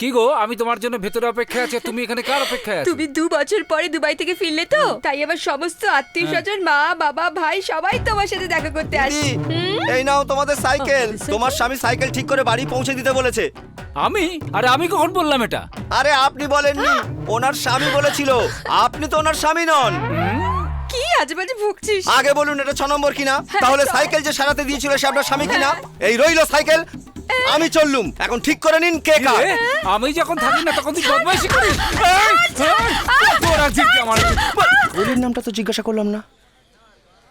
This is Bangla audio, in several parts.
কি গো? আমি তোমার জন্য ভেতরে অপেক্ষায় আছি আর তুমি এখানে কার অপেক্ষায় আছো? তুমি দু বছর পরে দুবাই থেকে ফিরলে তো? তাই আবার সমস্ত আত্মীয় স্বজন মা বাবা ভাই সবাই তোমার সাথে দেখা করতে আসে এই নাও তোমাদের সাইকেল। তোমার স্বামী সাইকেল ঠিক করে বাড়ি পৌঁছে দিতে বলেছে। আমি? আরে আমি কখন বললাম এটা? আরে আপনি বলেননি ওনার স্বামী বলেছিল। আপনি তো ওনার স্বামী নন। কি আজে বাজে ভুগছিস? আগে বলুন এটা ছ নম্বর কিনা? তাহলে সাইকেল যে সারাতে দিয়েছিল সে আপনার স্বামী কিনা? এই রইল সাইকেল। আমি চললুম। এখন ঠিক করে নিন কে কি কার। আমি যখন থাকি না তখন তুই বদমাইশি করিস? এই, এই, তোরা জিজ্ঞে আমার গলির নামটা তো জিজ্ঞাসা করলাম না।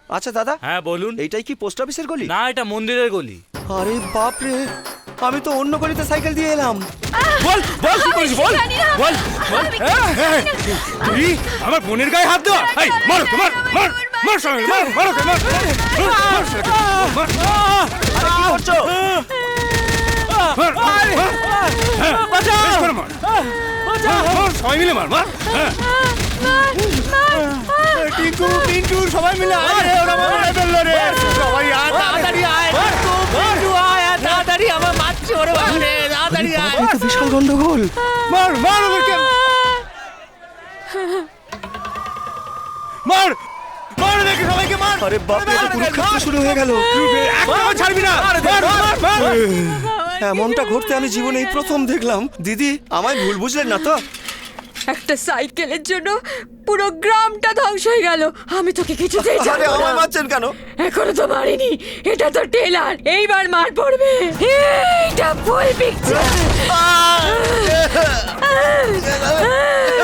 আচ্ছা দাদা হ্যাঁ বলুন। এইটাই কি পোস্ট অফিসের গলি? না এটা মন্দিরের গলি। আরে বাপ রে আমি তো অন্য গলিতে সাইকেল দিয়ে এলাম। বল বল কি করিস বল বল বল। হ্যাঁ, হ্যাঁ, তুই আমার বোনের গায়ে হাত দেওয়া? এই মারো মার মার মার সবাই মার মারো মার মার, মার মার করছ? মার মার, মার হ্যাঁ, বেশ করে মার। মার, সবাই মিলে মার মার হ্যাঁ। টিঙ্কু পিন্টু সবাই মিলে আয়। রে ওরা মারা ফেলল রে। সবাই আয় তাড়াতাড়ি আয়। টিঙ্কু পিন্টু আয় তাড়াতাড়ি আমার মারছে ওরে বাবা রে তাড়াতাড়ি আয়। বিশাল গন্ডগোল। মার মার ওদেরকে। মার মার ওদেরকে সবাইকে মার। আরে বাপ রে কুরুক্ষেত্র শুরু হয়ে গেল। একটাও ছাড়বি না। মার মার। মার। এমনটা ঘটতে আমি জীবনে এই প্রথম দেখলাম। দিদি আমায় ভুল বুঝলেন না তো? একটা সাইকেলের জন্য পুরো গ্রামটা ধ্বংস হয়ে গেল। আমি তোকে কিছুতেই ছাড়বো আমায় মারছেন কেন? এখনও তো মারিনি। এটা তো টেলার। এইবার মার পড়বে। এইটা ফুল পিকচার